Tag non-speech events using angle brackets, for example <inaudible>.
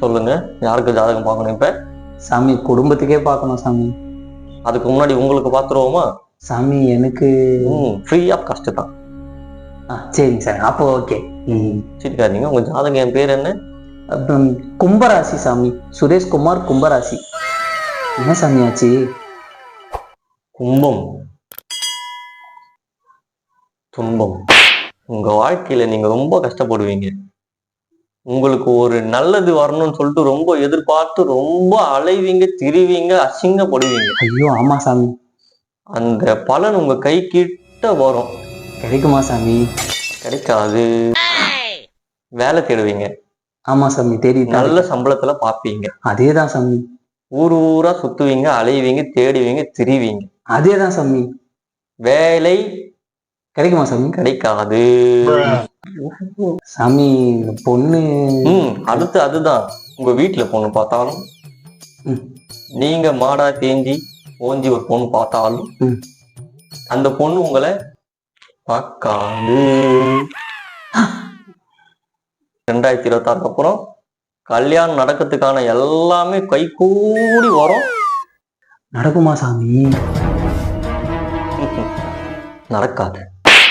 சொல்லுங்க. யாருக்கு ஜாதகம் பார்க்கணும் இப்ப? சாமி குடும்பத்துக்கே பார்க்கணும் சாமி. அதுக்கு முன்னாடி உங்களுக்கு பார்த்துருவோமா? சாமி எனக்கு ஃப்ரீ ஆஃப் காஸ்ட் தான். சரிங்க சார். அப்போ ஓகே சரிக்காதீங்க. உங்க ஜாதகம் என் பேர் என்ன? கும்பராசி சாமி. சுரேஷ் குமார் கும்பராசி. என்ன சாமி ஆச்சு? கும்பம். துன்பம். உங்க வாழ்க்கையில நீங்க ரொம்ப கஷ்டப்படுவீங்க. உங்களுக்கு ஒரு நல்லது வரணும்னு சொல்லிட்டு ரொம்ப எதிர்பார்த்து ரொம்ப அலைவீங்க திரிவீங்க அசிங்கப்படுவீங்க. ஐயோ ஆமா சாமி. அந்த பலன் உங்க கை கிட்ட வரும். கிடைக்குமா சாமி? கிடைக்காது. வேலை தேடுவீங்க. ஆமா சாமி தெரியுது நல்ல சம்பளத்துல பாப்பீங்க. அதே தான் சாமி. ஊர் ஊரா சுத்துவீங்க அலைவீங்க தேடுவீங்க திரிவீங்க. அதே தான் சாமி. வேலை கிடைக்குமா சாமி? கிடைக்காது. சாமி பொண்ணு. ம் அடுத்து அதுதான். உங்க வீட்டுல பொண்ணு பார்த்தாலும். நீங்க மாடா தேஞ்சி ஓஞ்சி ஒரு பொண்ணு பார்த்தாலும். அந்த பொண்ணு உங்களை பார்க்காது. ரெண்டாயிரத்தி இருபத்தாறுக்கு அப்புறம் கல்யாணம் நடக்கிறதுக்கான எல்லாமே கை கூடி வரும். நடக்குமா சாமி? <laughs> நடக்காது.